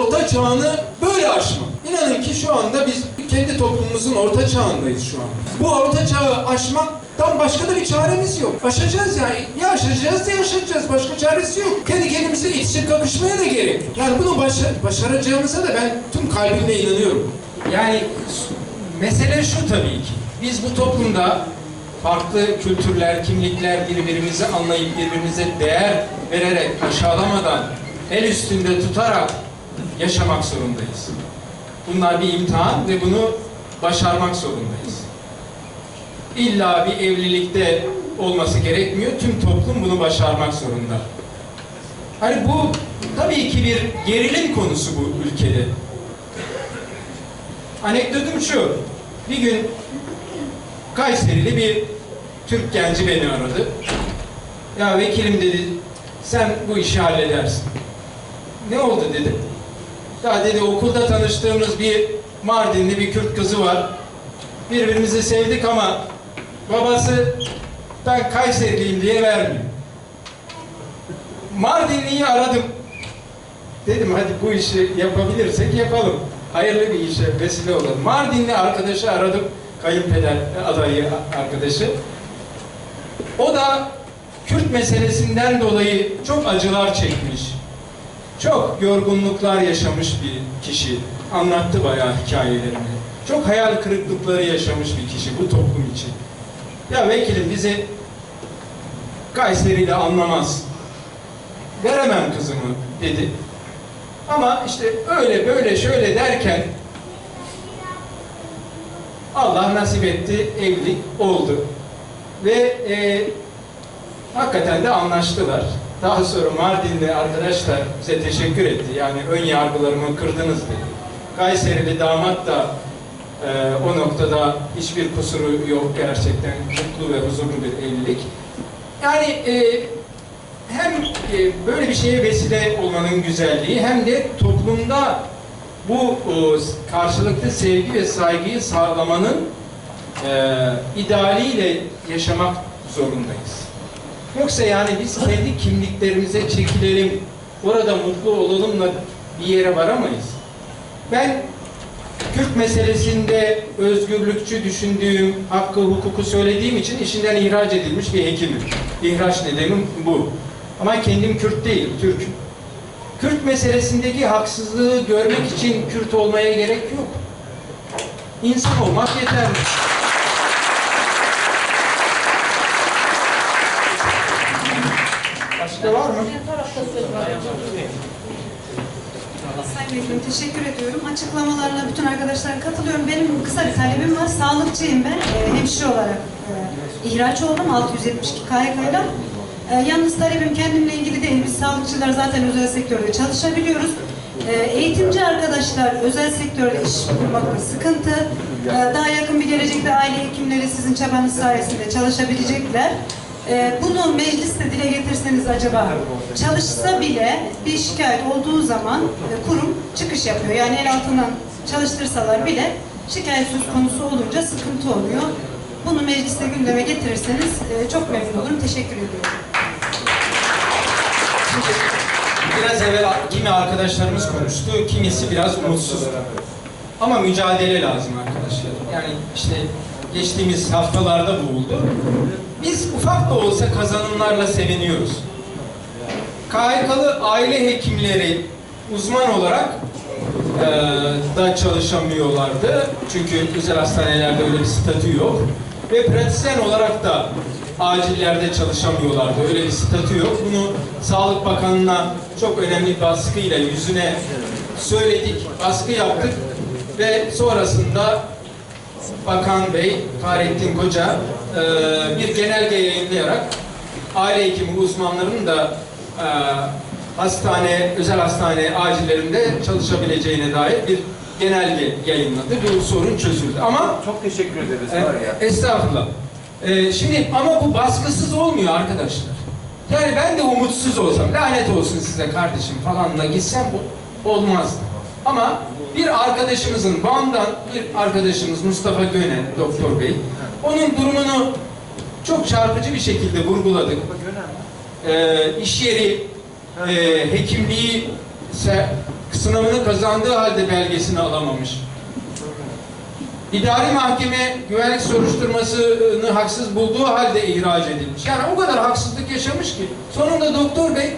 orta çağını böyle aşmak. İnanın ki şu anda biz kendi toplumumuzun orta çağındayız şu an. Bu orta çağı aşmaktan başka da bir çaremiz yok. Aşacağız yani. Ya aşacağız ya aşacağız. Başka çaresi yok. Kendi kendimize içe kakışmaya da gerek. Yani bunu başa- başaracağımıza da ben tüm kalbimle inanıyorum. Yani mesele şu tabii ki. Biz bu toplumda farklı kültürler, kimlikler birbirimizi anlayıp birbirimize değer vererek aşağılamadan el üstünde tutarak yaşamak zorundayız. Bunlar bir imtihan ve bunu başarmak zorundayız. İlla bir evlilikte olması gerekmiyor. Tüm toplum bunu başarmak zorunda. Hani bu tabii ki bir gerilim konusu bu ülkede. Anekdotum şu. Bir gün Kayserili bir Türk genci beni aradı. Ya vekilim dedi, sen bu işi halledersin. Ne oldu dedim. Ya dedi okulda tanıştığımız bir Mardinli bir Kürt kızı var. Birbirimizi sevdik ama babası ben Kayseriliyim diye vermiyor. Mardinli'yi aradım. Dedim hadi bu işi yapabilirsek yapalım. Hayırlı bir işe vesile olalım. Mardinli arkadaşı aradım. Kayınpeder adayı arkadaşı. O da Kürt meselesinden dolayı çok acılar çekmiş. Çok yorgunluklar yaşamış bir kişi. Anlattı bayağı hikayelerini. Çok hayal kırıklıkları yaşamış bir kişi bu toplum için. Ya vekilim bizi Kayseri'yle anlamaz. Veremem kızımı dedi. Ama işte öyle böyle şöyle derken Allah nasip etti, evlilik oldu. Ve e, hakikaten de anlaştılar. Daha sonra Mardinli arkadaşlar bize teşekkür etti. Yani ön yargılarımı kırdınız dedi. Kayserili damat da e, o noktada hiçbir kusuru yok gerçekten mutlu ve huzurlu bir evlilik. Yani e, hem e, böyle bir şeye vesile olmanın güzelliği hem de toplumda bu o, karşılıklı sevgi ve saygıyı sağlamanın e, idealiyle yaşamak zorundayız. Yoksa yani biz kendi kimliklerimize çekilelim, orada mutlu olalımla bir yere varamayız. Ben Kürt meselesinde özgürlükçü düşündüğüm, hakkı, hukuku söylediğim için işinden ihraç edilmiş bir hekimim. İhraç nedenim bu. Ama kendim Kürt değilim, Türk'üm. Kürt meselesindeki haksızlığı görmek için Kürt olmaya gerek yok. İnsan olmak yeterli. Başka var mı? Sayın Vekilim teşekkür ediyorum. Açıklamalarına bütün arkadaşlara katılıyorum. Benim kısa bir talebim var. Sağlıkçıyım ben. Ee, hemşire olarak e, ihraç oldum 672 KYK'yla. E, yalnız talebim kendimle ilgili değil. Biz sağlıkçılar zaten özel sektörde çalışabiliyoruz. E, eğitimci arkadaşlar özel sektörde iş bulmakta sıkıntı. E, daha yakın bir gelecekte aile hekimleri sizin çabanız sayesinde çalışabilecekler. Ee, bunu mecliste dile getirseniz acaba çalışsa bile bir şikayet olduğu zaman e, kurum çıkış yapıyor. Yani el altından çalıştırsalar bile şikayet söz konusu olunca sıkıntı oluyor. Bunu mecliste gündeme getirirseniz e, çok memnun olurum. Teşekkür ediyorum. Biraz evvel kimi arkadaşlarımız konuştu, kimisi biraz umutsuz. Ama mücadele lazım arkadaşlar. Yani işte geçtiğimiz haftalarda bu oldu. Biz ufak da olsa kazanımlarla seviniyoruz. KHK'lı aile hekimleri uzman olarak eee, da çalışamıyorlardı. Çünkü özel hastanelerde öyle bir statü yok. Ve pratisyen olarak da acillerde çalışamıyorlardı. Öyle bir statü yok. Bunu Sağlık Bakanı'na çok önemli baskıyla yüzüne söyledik, baskı yaptık ve sonrasında Bakan Bey, Fahrettin Koca eee, bir genelge yayınlayarak aile hekimi uzmanlarının da eee, hastane, özel hastane acillerinde çalışabileceğine dair bir genelge yayınladı. Bu sorun çözüldü. Ama Çok teşekkür ederiz e, estağfurullah. E, şimdi ama bu baskısız olmuyor arkadaşlar. Yani ben de umutsuz olsam, lanet olsun size kardeşim falanla gitsem bu olmazdı. Ama bir arkadaşımızın, Van'dan bir arkadaşımız Mustafa Gönen, Doktor Bey, onun durumunu çok çarpıcı bir şekilde vurguladık. E, iş yeri e, hekimliği sınavını kazandığı halde belgesini alamamış. İdari mahkeme güvenlik soruşturmasını haksız bulduğu halde ihraç edilmiş. Yani o kadar haksızlık yaşamış ki sonunda doktor bey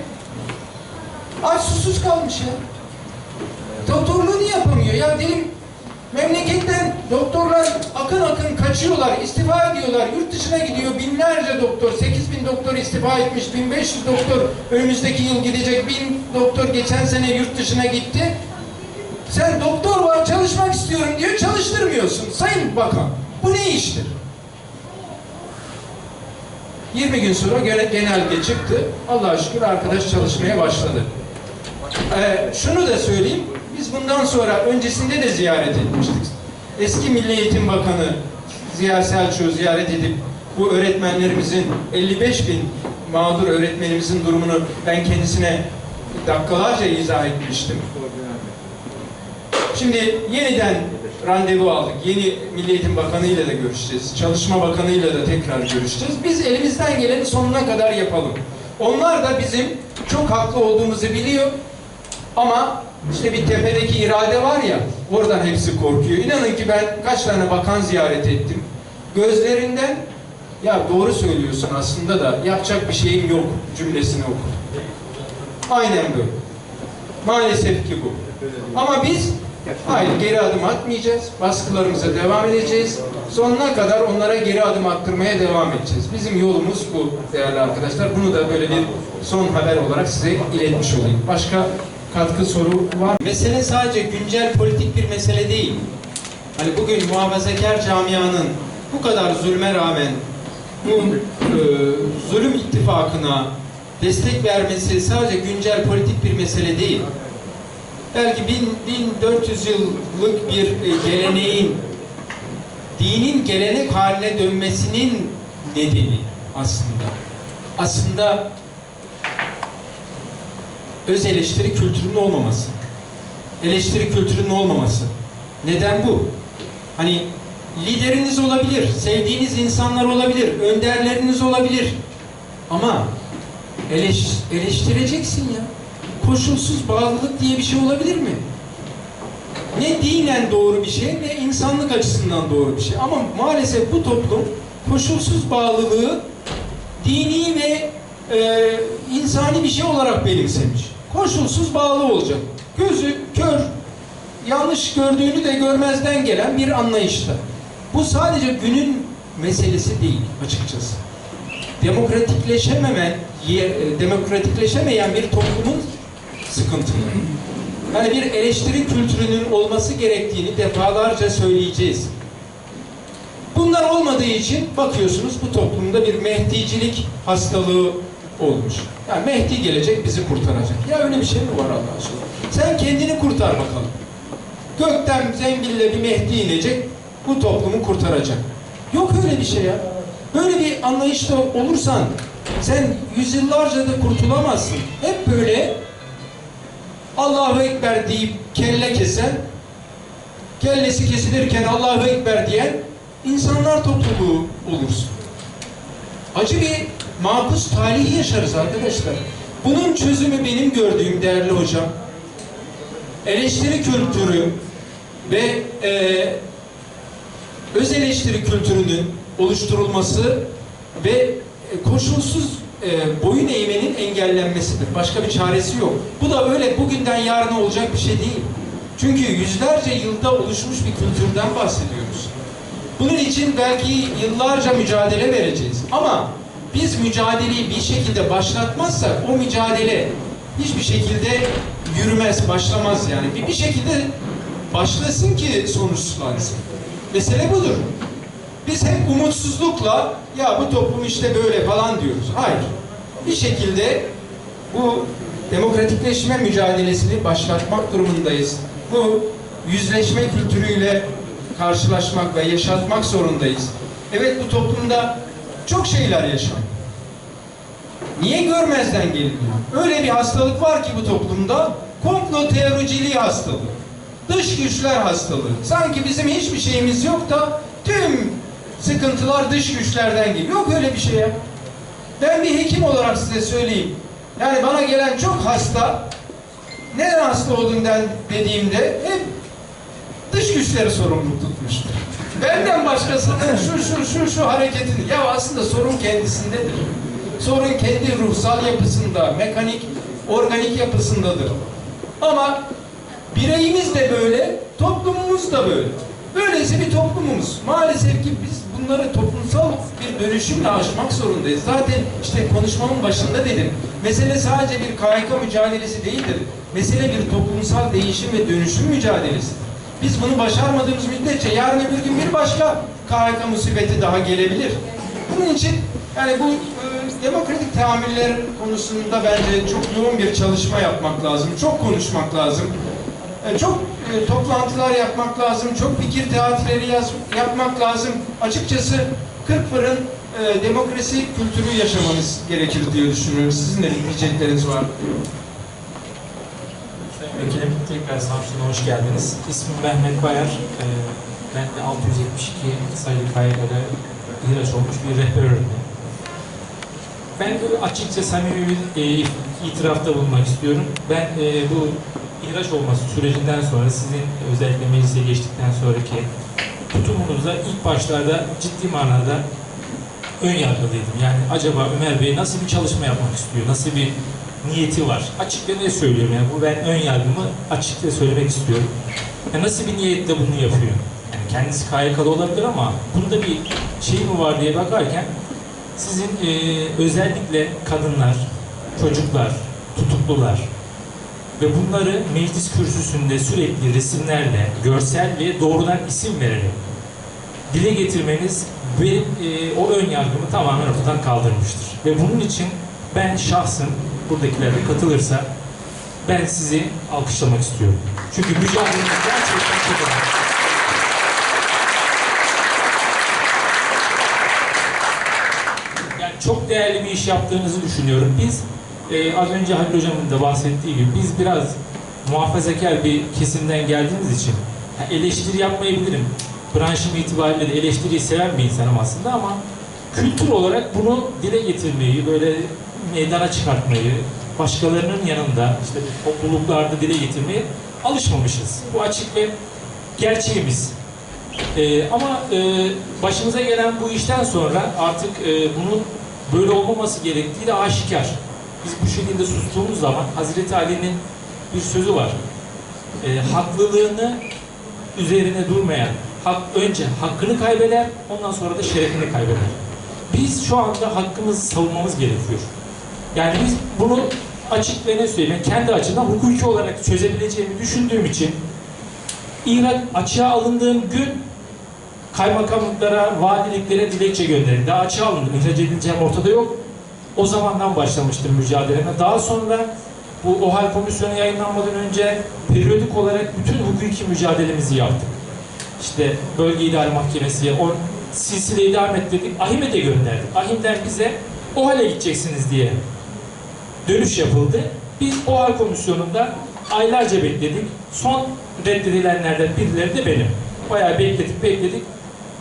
aç susuz kalmış ya. Doktorluğunu yapamıyor. Ya dilim memleketten doktorlar akın akın kaçıyorlar, istifa ediyorlar. Yurt dışına gidiyor binlerce doktor. 8 bin doktor istifa etmiş, 1500 doktor önümüzdeki yıl gidecek. Bin doktor geçen sene yurt dışına gitti. Sen doktor var çalışmak istiyorum diyor, çalıştırmıyorsun. Sayın Bakan, bu ne iştir? 20 gün sonra gene- genelge çıktı. Allah'a şükür arkadaş çalışmaya başladı. Ee, şunu da söyleyeyim, bundan sonra öncesinde de ziyaret etmiştik. Eski Milli Eğitim Bakanı Ziya Selçuk'u ziyaret edip bu öğretmenlerimizin 55 bin mağdur öğretmenimizin durumunu ben kendisine dakikalarca izah etmiştim. Şimdi yeniden randevu aldık. Yeni Milli Eğitim Bakanı ile de görüşeceğiz. Çalışma Bakanı ile de tekrar görüşeceğiz. Biz elimizden geleni sonuna kadar yapalım. Onlar da bizim çok haklı olduğumuzu biliyor. Ama işte bir tepedeki irade var ya, oradan hepsi korkuyor. İnanın ki ben kaç tane bakan ziyaret ettim. Gözlerinden ya doğru söylüyorsun aslında da yapacak bir şeyim yok cümlesini okudum. Aynen böyle. Maalesef ki bu. Ama biz hayır geri adım atmayacağız. Baskılarımıza devam edeceğiz. Sonuna kadar onlara geri adım attırmaya devam edeceğiz. Bizim yolumuz bu değerli arkadaşlar. Bunu da böyle bir son haber olarak size iletmiş olayım. Başka katkı soru var? Mesele sadece güncel politik bir mesele değil. Hani bugün muhafazakar camianın bu kadar zulme rağmen bu e, zulüm ittifakına destek vermesi sadece güncel politik bir mesele değil. Belki bin- 1400 yıllık bir e, geleneğin dinin gelenek haline dönmesinin nedeni aslında. Aslında öz eleştiri kültürünün olmaması. Eleştiri kültürünün olmaması. Neden bu? Hani lideriniz olabilir, sevdiğiniz insanlar olabilir, önderleriniz olabilir. Ama eleş, eleştireceksin ya. Koşulsuz bağlılık diye bir şey olabilir mi? Ne dinen doğru bir şey ne insanlık açısından doğru bir şey. Ama maalesef bu toplum koşulsuz bağlılığı dini ve e, insani bir şey olarak benimsemiş. Koşulsuz bağlı olacak. Gözü kör, yanlış gördüğünü de görmezden gelen bir anlayışta. Bu sadece günün meselesi değil açıkçası. Demokratikleşememen, e, demokratikleşemeyen bir toplumun sıkıntıları. Yani bir eleştiri kültürünün olması gerektiğini defalarca söyleyeceğiz. Bunlar olmadığı için bakıyorsunuz bu toplumda bir mehdicilik hastalığı olmuş. Yani Mehdi gelecek bizi kurtaracak. Ya öyle bir şey mi var Allah aşkına? Sen kendini kurtar bakalım. Gökten zembille bir Mehdi inecek, bu toplumu kurtaracak. Yok öyle bir şey ya. Böyle bir anlayışta olursan sen yüzyıllarca da kurtulamazsın. Hep böyle Allahu Ekber deyip kelle kesen, kellesi kesilirken Allahu Ekber diyen insanlar topluluğu olursun. Acı bir makus talihi yaşarız arkadaşlar. Bunun çözümü benim gördüğüm değerli hocam, eleştiri kültürü ve e, öz eleştiri kültürünün oluşturulması ve e, koşulsuz e, boyun eğmenin engellenmesidir. Başka bir çaresi yok. Bu da öyle bugünden yarına olacak bir şey değil. Çünkü yüzlerce yılda oluşmuş bir kültürden bahsediyoruz. Bunun için belki yıllarca mücadele vereceğiz. Ama biz mücadeleyi bir şekilde başlatmazsak o mücadele hiçbir şekilde yürümez, başlamaz yani. Bir, bir şekilde başlasın ki sonuçlansın. Mesele budur. Biz hep umutsuzlukla ya bu toplum işte böyle falan diyoruz. Hayır. Bir şekilde bu demokratikleşme mücadelesini başlatmak durumundayız. Bu yüzleşme kültürüyle karşılaşmak ve yaşatmak zorundayız. Evet bu toplumda çok şeyler yaşanıyor. Niye görmezden geliniyor? Öyle bir hastalık var ki bu toplumda komplo teoriciliği hastalığı. Dış güçler hastalığı. Sanki bizim hiçbir şeyimiz yok da tüm sıkıntılar dış güçlerden geliyor. Yok öyle bir şey ya. Ben bir hekim olarak size söyleyeyim. Yani bana gelen çok hasta neden hasta oldun dediğimde hep dış güçleri sorumlu tutmuştur. Benden başkasının şu şu şu şu hareketini ya aslında sorun kendisindedir. Sorun kendi ruhsal yapısında, mekanik, organik yapısındadır. Ama bireyimiz de böyle, toplumumuz da böyle. Böylesi bir toplumumuz. Maalesef ki biz bunları toplumsal bir dönüşümle aşmak zorundayız. Zaten işte konuşmamın başında dedim. Mesele sadece bir KHK mücadelesi değildir. Mesele bir toplumsal değişim ve dönüşüm mücadelesidir. Biz bunu başarmadığımız müddetçe yarın öbür gün bir başka KHK musibeti daha gelebilir. Bunun için yani bu e, demokratik tahammüller konusunda bence çok yoğun bir çalışma yapmak lazım. Çok konuşmak lazım. E, çok e, toplantılar yapmak lazım. Çok fikir teatrileri yaz, yapmak lazım. Açıkçası Kırkpınar'ın e, demokrasi kültürü yaşamanız gerekir diye düşünüyorum. Sizin de diyecekleriniz var. Tekrar Samsun'a hoş geldiniz. İsmim Mehmet Bayar. Ee, ben de 672 sayılı KYK'da ihraç olmuş bir rehber öğretmenim. Ben açıkça samimi bir e, itirafta bulunmak istiyorum. Ben e, bu ihraç olması sürecinden sonra sizin özellikle meclise geçtikten sonraki tutumunuzda ilk başlarda ciddi manada ön yargılıydım. Yani acaba Ömer Bey nasıl bir çalışma yapmak istiyor? Nasıl bir niyeti var? Açık ve ne söylüyorum yani bu ben ön yargımı açıkça söylemek istiyorum. Ya nasıl bir niyetle bunu yapıyor? Yani kendisi KYK'lı olabilir ama bunda bir şey mi var diye bakarken sizin eee, özellikle kadınlar, çocuklar, tutuklular ve bunları meclis kürsüsünde sürekli resimlerle, görsel ve doğrudan isim vererek dile getirmeniz benim e, o ön yargımı tamamen ortadan kaldırmıştır. Ve bunun için ben şahsım buradakiler de katılırsa ben sizi alkışlamak istiyorum. Çünkü mücadeleniz gerçekten çok önemli. Yani çok değerli bir iş yaptığınızı düşünüyorum. Biz e, az önce Halil Hocam'ın da bahsettiği gibi biz biraz muhafazakar bir kesimden geldiğimiz için ha, eleştiri yapmayabilirim. Branşım itibariyle de eleştiriyi seven bir insanım aslında ama kültür olarak bunu dile getirmeyi, böyle meydana çıkartmayı, başkalarının yanında işte topluluklarda dile getirmeyi alışmamışız. Bu açık ve gerçeğimiz. Ee, ama e, başımıza gelen bu işten sonra artık e, bunun böyle olmaması gerektiği de aşikar. Biz bu şekilde sustuğumuz zaman Hazreti Ali'nin bir sözü var. E, haklılığını üzerine durmayan, hak, önce hakkını kaybeder, ondan sonra da şerefini kaybeder. Biz şu anda hakkımızı savunmamız gerekiyor. Yani biz bunu açık ve ne söyleyeyim, kendi açımdan hukuki olarak çözebileceğimi düşündüğüm için İhraç açığa alındığım gün kaymakamlıklara, valiliklere dilekçe gönderildi. Daha açığa alındım. İhraç edileceğim ortada yok. O zamandan başlamıştım mücadeleme. Daha sonra bu OHAL komisyonu yayınlanmadan önce periyodik olarak bütün hukuki mücadelemizi yaptık. İşte bölge idare mahkemesiye, o silsileyi devam ettirdik. AHİM'e de gönderdik. AHİM'den bize OHAL'e gideceksiniz diye dönüş yapıldı. Biz OHAL komisyonunda aylarca bekledik. Son reddedilenlerden birileri de benim. Bayağı bekledik bekledik.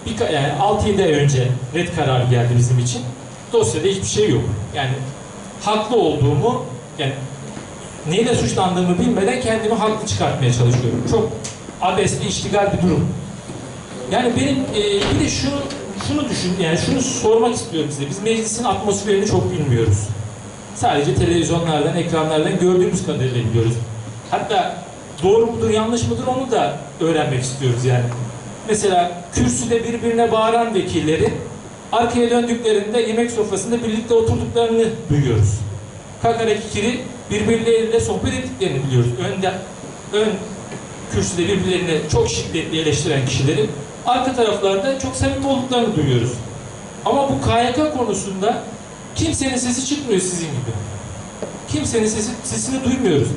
Bir, yani 6-7 ay önce red kararı geldi bizim için. Dosyada hiçbir şey yok. Yani haklı olduğumu, yani neyle suçlandığımı bilmeden kendimi haklı çıkartmaya çalışıyorum. Çok abes bir iştigal bir durum. Yani benim e, bir de şunu şunu düşün, yani şunu sormak istiyorum size. Biz meclisin atmosferini çok bilmiyoruz. Sadece televizyonlardan, ekranlardan gördüğümüz kadarıyla biliyoruz. Hatta doğru mudur, yanlış mıdır onu da öğrenmek istiyoruz yani. Mesela kürsüde birbirine bağıran vekillerin arkaya döndüklerinde yemek sofrasında birlikte oturduklarını duyuyoruz. Kakara kikiri birbirleriyle sohbet ettiklerini biliyoruz. Önde, ön kürsüde birbirlerini çok şiddetli eleştiren kişilerin arka taraflarda çok samimi olduklarını duyuyoruz. Ama bu KYK konusunda kimsenin sesi çıkmıyor sizin gibi. Kimsenin sesi, sesini duymuyoruz.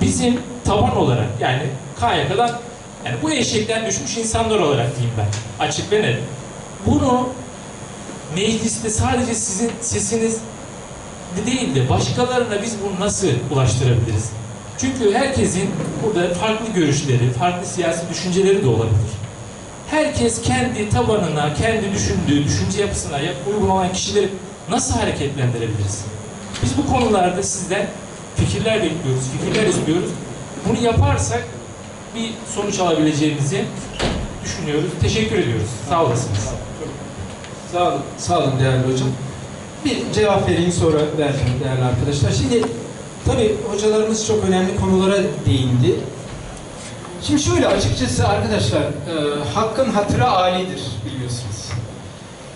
Bizim taban olarak yani KYK'dan yani bu eşekten düşmüş insanlar olarak diyeyim ben. Açık ve net. Bunu mecliste sadece sizin sesiniz de değil de başkalarına biz bunu nasıl ulaştırabiliriz? Çünkü herkesin burada farklı görüşleri, farklı siyasi düşünceleri de olabilir. Herkes kendi tabanına, kendi düşündüğü, düşünce yapısına uygun olan kişileri nasıl hareketlendirebiliriz? Biz bu konularda sizden fikirler bekliyoruz, fikirler istiyoruz. Bunu yaparsak bir sonuç alabileceğimizi düşünüyoruz. Teşekkür ediyoruz. Sağ olasınız. Sağ olun, sağ olun değerli hocam. Bir cevap vereyim sonra vereceğim değerli arkadaşlar. Şimdi tabii hocalarımız çok önemli konulara değindi. Şimdi şöyle açıkçası arkadaşlar, e, hakkın hatıra alidir biliyorsunuz.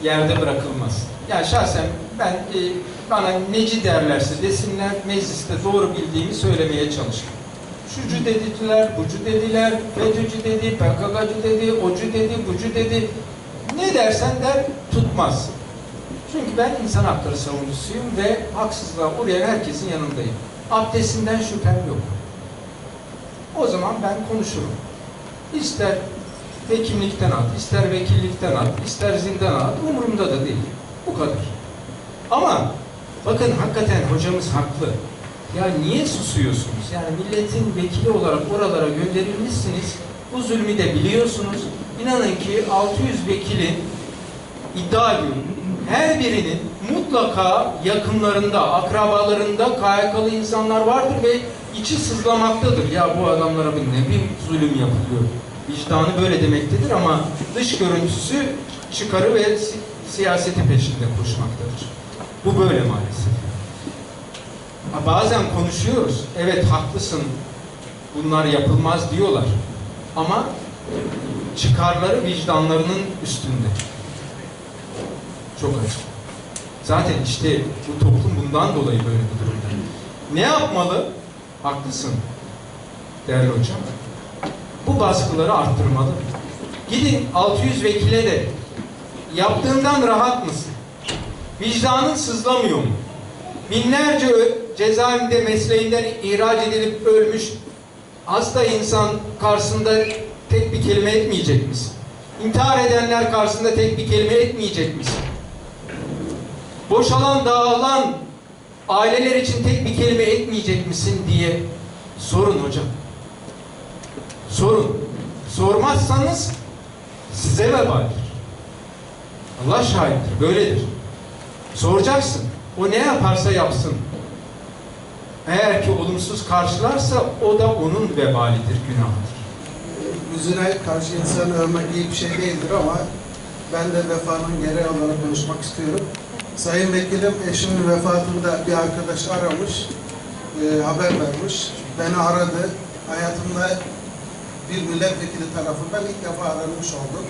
Yerde bırakılmaz. Yani şahsen ben e, bana neci derlerse desinler mecliste doğru bildiğimi söylemeye çalıştım. Şucu dediler, bucu dediler, FETÖ'cü dedi, PKK'cı dedi, ocu dedi, bucu dedi. Ne dersen der tutmaz. Çünkü ben insan hakları savunucusuyum ve haksızlığa uğrayan herkesin yanındayım. Abdestinden şüphem yok. O zaman ben konuşurum. İster hekimlikten at, ister vekillikten at, ister zindan at, umurumda da değil. Bu kadar. Ama bakın hakikaten hocamız haklı. Ya niye susuyorsunuz? Yani milletin vekili olarak oralara gönderilmişsiniz. Bu zulmü de biliyorsunuz. İnanın ki 600 vekilin iddia ediyorum. Her birinin mutlaka yakınlarında, akrabalarında KYK'lı insanlar vardır ve içi sızlamaktadır. Ya bu adamlara bir ne bir zulüm yapılıyor. Vicdanı böyle demektedir ama dış görüntüsü çıkarı ve si- siyaseti peşinde koşmaktadır. Bu böyle maalesef. Bazen konuşuyoruz. Evet haklısın. Bunlar yapılmaz diyorlar. Ama çıkarları vicdanlarının üstünde. Çok açık. Zaten işte bu toplum bundan dolayı böyle bir durumda. Ne yapmalı? Haklısın değerli hocam. Bu baskıları arttırmalı. Gidin 600 vekile de yaptığından rahat mısın? Vicdanın sızlamıyor mu? Binlerce cezaevinde mesleğinden ihraç edilip ölmüş hasta insan karşısında tek bir kelime etmeyecek misin? İntihar edenler karşısında tek bir kelime etmeyecek misin? Boşalan, dağılan aileler için tek bir kelime etmeyecek misin diye sorun hocam. Sorun. Sormazsanız size vebaldir. Allah şahittir. Böyledir. Soracaksın. O ne yaparsa yapsın. Eğer ki olumsuz karşılarsa o da onun vebalidir, günahıdır. yüzüne karşı insanı övmek iyi bir şey değildir ama ben de vefanın gereği olarak konuşmak istiyorum. Sayın Vekilim eşimin vefatında bir arkadaş aramış, e, haber vermiş. Beni aradı. Hayatımda bir milletvekili tarafından ilk defa aranmış oldum.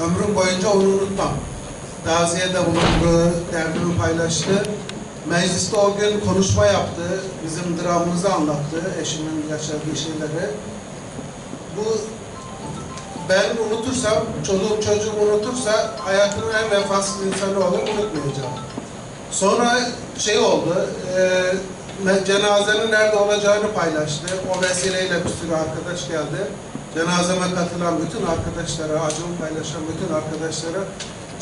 Ömrüm boyunca onu unutmam. Taziyede bulundu, derdimi paylaştı. Mecliste o gün konuşma yaptı, bizim dramımızı anlattı, eşimin yaşadığı şeyleri. Bu ben unutursam, çoluğum çocuğum unutursa hayatımın en vefasız insanı olur, unutmayacağım. Sonra şey oldu, e, cenazenin nerede olacağını paylaştı. O vesileyle bir sürü arkadaş geldi. Cenazeme katılan bütün arkadaşlara, acımı paylaşan bütün arkadaşlara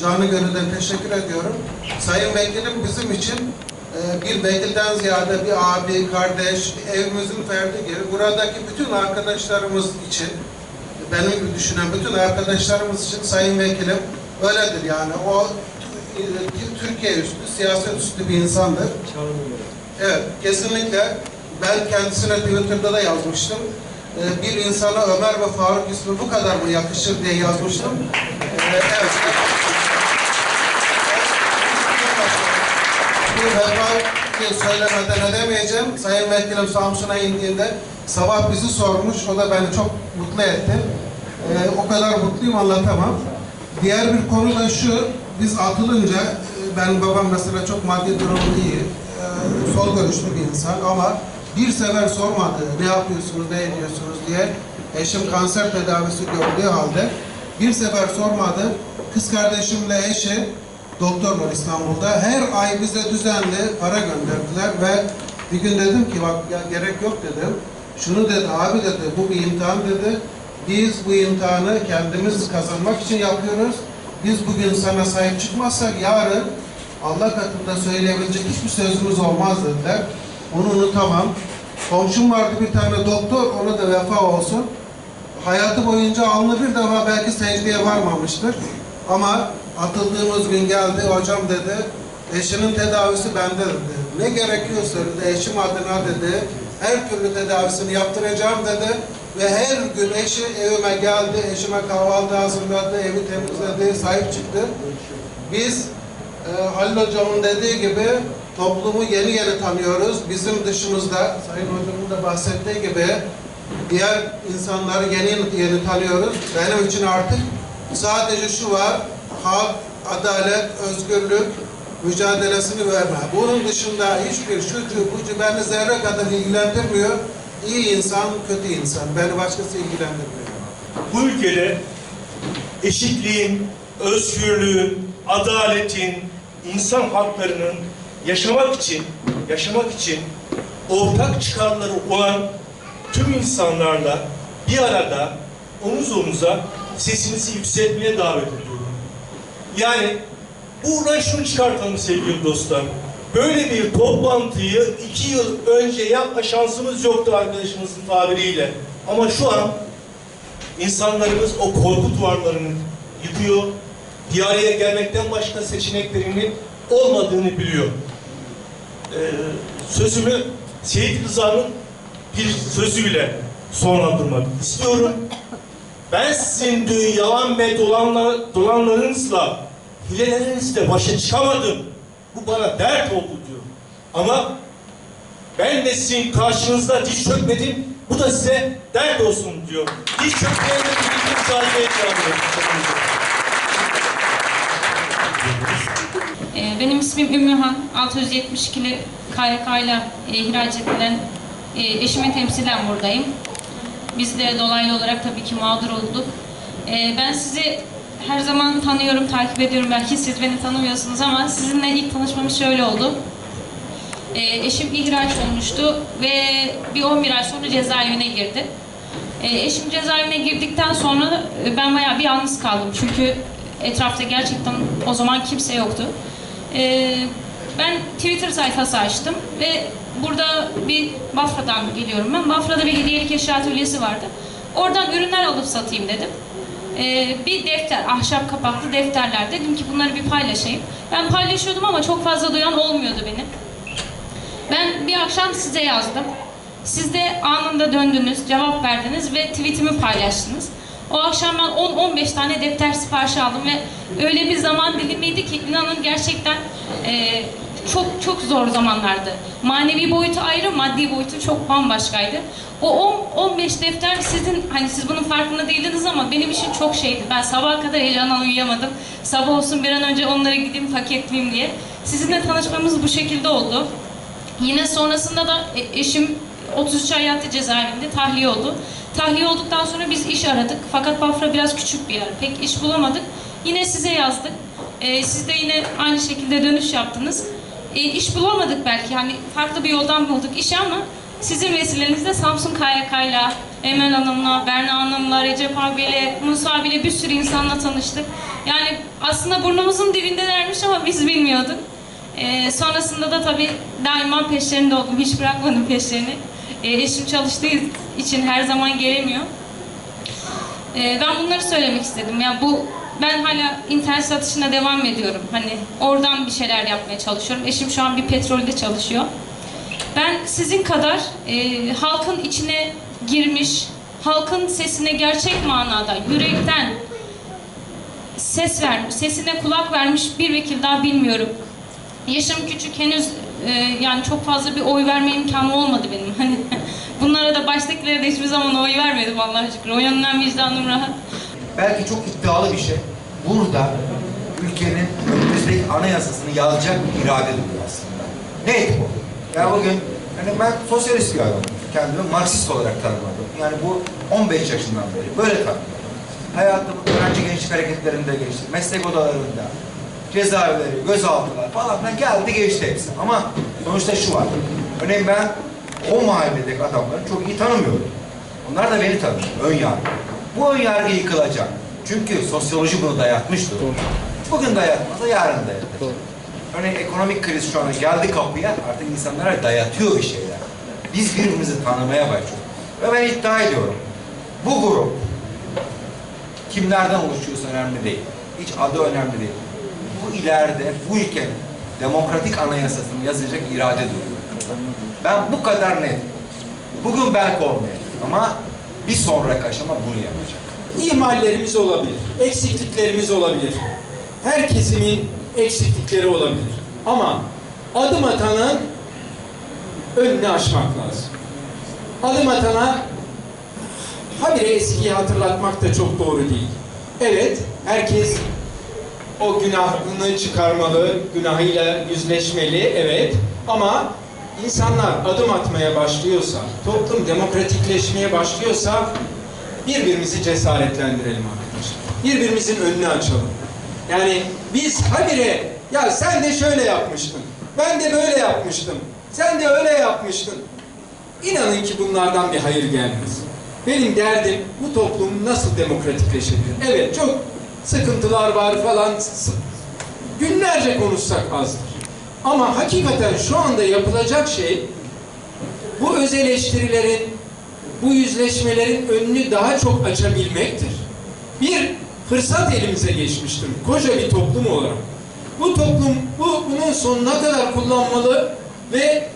canı gönülden teşekkür ediyorum. Sayın Vekilim bizim için e, bir vekilden ziyade bir abi, kardeş, evimizin ferdi gibi buradaki bütün arkadaşlarımız için benim gibi düşünen bütün arkadaşlarımız için Sayın Vekilim öyledir yani. O e, Türkiye üstü, siyaset üstü bir insandır. Evet, kesinlikle. Ben kendisine Twitter'da da yazmıştım. Ee, bir insana Ömer ve Faruk ismi bu kadar mı yakışır diye yazmıştım. Evet. Vefa söylemeden edemeyeceğim. Sayın Vekilim Samsun'a indiğinde sabah bizi sormuş. O da beni çok mutlu etti. Ee, o kadar mutluyum anlatamam. Diğer bir konu da şu. Biz atılınca e, benim babam mesela çok maddi durumu iyi. e, sol görüşlü bir insan ama bir sefer sormadı ne yapıyorsunuz, ne ediyorsunuz diye. Eşim kanser tedavisi gördüğü halde bir sefer sormadı. Kız kardeşimle eşi doktor var İstanbul'da. Her ay bize düzenli para gönderdiler ve bir gün dedim ki bak ya gerek yok dedim. Şunu dedi abi dedi bu bir imtihan dedi. Biz bu imtihanı kendimiz kazanmak için yapıyoruz. Biz bugün sana sahip çıkmazsak yarın Allah katında söyleyebilecek hiçbir sözümüz olmaz dediler. Onu unutamam. Komşum vardı bir tane doktor, ona da vefa olsun. Hayatı boyunca alnı bir defa belki secdeye varmamıştır. Ama atıldığımız gün geldi, hocam dedi, eşinin tedavisi bende dedi. Ne gerekiyorsa dedi, eşim adına dedi, her türlü tedavisini yaptıracağım dedi. Ve her gün eşi evime geldi, eşime kahvaltı hazırladı, evi temizledi, sahip çıktı. Biz e, Halil Hocam'ın dediği gibi toplumu yeni yeni tanıyoruz. Bizim dışımızda, Sayın Hocam'ın da bahsettiği gibi diğer insanları yeni yeni tanıyoruz. Benim için artık sadece şu var, hak, adalet, özgürlük mücadelesini verme. Bunun dışında hiçbir şucu bucu beni zerre kadar ilgilendirmiyor. İyi insan, kötü insan. Beni başkası ilgilendirmiyor. bu ülkede eşitliğin, özgürlüğün, adaletin, insan haklarının yaşamak için, yaşamak için ortak çıkarları olan tüm insanlarla bir arada omuz omuza sesimizi yükseltmeye davet ediyorum. Yani buradan şunu çıkartalım sevgili dostlar. Böyle bir toplantıyı iki yıl önce yapma şansımız yoktu arkadaşımızın tabiriyle. Ama şu an İnsanlarımız o korku duvarlarını yıkıyor. Bir araya gelmekten başka seçeneklerinin olmadığını biliyor. Ee, sözümü Seyit Rıza'nın bir sözüyle sonlandırmak istiyorum. Ben sizin diyor yalan ve dolanla, dolanlarınızla, hilelerinizle başa çıkamadım. Bu bana dert oldu diyor. Ama ben de sizin karşınızda diş çökmedim. Bu da size dert olsun diyor. Diş çökmeyenle birlikte mücadele edeceğim. Ee, Benim ismim Ümmühan. 672'li KYK ile ihraç edilen e, eşimi temsilen buradayım. Biz de dolaylı olarak tabii ki mağdur olduk. Ee, Ben sizi her zaman tanıyorum, takip ediyorum. Belki siz beni tanımıyorsunuz ama sizinle ilk tanışmamız şöyle oldu. Ee, Eşim ihraç olmuştu ve bir 11 ay sonra cezaevine girdi. Ee, Eşim cezaevine girdikten sonra e, ben bayağı bir yalnız kaldım. Çünkü etrafta gerçekten o zaman kimse yoktu. Ee, ben Twitter sayfası açtım ve burada bir Bafra'dan geliyorum ben. Bafra'da bir hediyelik eşya atölyesi vardı. Oradan ürünler alıp satayım dedim. Ee, bir defter, ahşap kapaklı defterler. Dedim ki bunları bir paylaşayım. Ben paylaşıyordum ama çok fazla duyan olmuyordu benim. Ben bir akşam size yazdım. Siz de anında döndünüz, cevap verdiniz ve tweetimi paylaştınız. O akşam ben 10-15 tane defter siparişi aldım ve öyle bir zaman dilimiydi ki inanın gerçekten e, çok çok zor zamanlardı. Manevi boyutu ayrı, maddi boyutu çok bambaşkaydı. O 10-15 defter sizin, hani siz bunun farkında değildiniz ama benim için çok şeydi. Ben sabaha kadar heyecandan uyuyamadım. Sabah olsun bir an önce onları gideyim paketleyeyim diye. Sizinle tanışmamız bu şekilde oldu. Yine sonrasında da e- eşim 33 ay yattı cezaevinde tahliye oldu. Tahliye olduktan sonra biz iş aradık. Fakat Bafra biraz küçük bir yer. Pek iş bulamadık. Yine size yazdık. Ee, siz de yine aynı şekilde dönüş yaptınız. Ee, iş bulamadık belki. Yani farklı bir yoldan bulduk işi ama sizin vesilenizle Samsun KYK'yla, Emel Hanım'la, Berna Hanım'la, Recep abiyle, Musa abiyle bir sürü insanla tanıştık. Yani aslında burnumuzun dibindelermiş ama biz bilmiyorduk. Ee, sonrasında da tabii daima peşlerinde oldum. Hiç bırakmadım peşlerini. Ee, eşim çalıştığı için her zaman gelemiyor. Ee, ben bunları söylemek istedim. Ya bu ben hala internet satışına devam ediyorum. Hani oradan bir şeyler yapmaya çalışıyorum. Eşim şu an bir petrolde çalışıyor. Ben sizin kadar e, halkın içine girmiş, halkın sesine gerçek manada, yürekten ses vermiş, sesine kulak vermiş bir vekil daha bilmiyorum. Yaşım küçük henüz e, yani çok fazla bir oy verme imkanı olmadı benim. Hani bunlara da baştakilere de hiçbir zaman oy vermedim Allah'a şükür. O yönden vicdanım rahat. belki çok iddialı bir şey. Burada ülkenin önümüzdeki anayasasını yazacak irade duyuyor aslında. Neydi bu? Yani bugün yani ben sosyalist bir adamım. Kendimi Marksist olarak tanımladım. Yani bu 15 yaşından beri böyle tanımladım. Hayatım öğrenci gençlik hareketlerinde geçti. Meslek odalarında, cezaevleri, gözaltılar falan filan geldi geçti hepsi. Ama sonuçta şu var. Örneğin ben o mahalledeki adamları çok iyi tanımıyorum. Onlar da beni tanıyor. Ön yargı. Bu ön yargı yıkılacak. Çünkü sosyoloji bunu dayatmıştır. Bugün dayatmasa yarın dayatacak. Örneğin ekonomik kriz şu anda geldi kapıya artık insanlara dayatıyor bir şeyler. Biz birbirimizi tanımaya başlıyoruz. Ve ben iddia ediyorum. Bu grup kimlerden oluşuyorsa önemli değil. Hiç adı önemli değil. Bu ileride bu ülkenin demokratik anayasasını yazacak irade duyuyor. Ben bu kadar net. Bugün belki olmayacak ama bir sonraki aşama bunu yapacak. İhmallerimiz olabilir, eksikliklerimiz olabilir. Her kesimin eksiklikleri olabilir. Ama adım atanın önünü aşmak lazım. Adım atana habire eskiyi hatırlatmak da çok doğru değil. Evet, herkes o günahını çıkarmalı, günahıyla yüzleşmeli, evet. Ama insanlar adım atmaya başlıyorsa, toplum demokratikleşmeye başlıyorsa birbirimizi cesaretlendirelim arkadaşlar. Birbirimizin önünü açalım. Yani biz habire ya sen de şöyle yapmıştın, ben de böyle yapmıştım, sen de öyle yapmıştın. İnanın ki bunlardan bir hayır gelmez. Benim derdim bu toplum nasıl demokratikleşebilir? Evet çok sıkıntılar var falan. Günlerce konuşsak azdır. Ama hakikaten şu anda yapılacak şey bu öz eleştirilerin, bu yüzleşmelerin önünü daha çok açabilmektir. Bir fırsat elimize geçmiştir. Koca bir toplum olarak. Bu toplum bu bunun sonuna kadar kullanmalı ve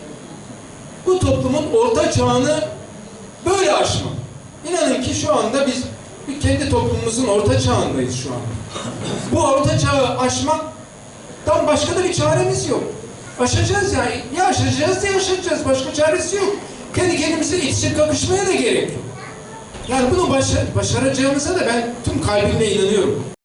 bu toplumun orta çağını böyle aşmalı. İnanın ki şu anda biz kendi toplumumuzun orta çağındayız şu an. Bu orta çağı aşmaktan başka da bir çaremiz yok. Aşacağız yani. Ya aşacağız ya aşacağız. Başka çaresi yok. Kendi kendimize itişip kakışmaya da gerek yok. Yani bunu başa- başaracağımıza da ben tüm kalbimle inanıyorum.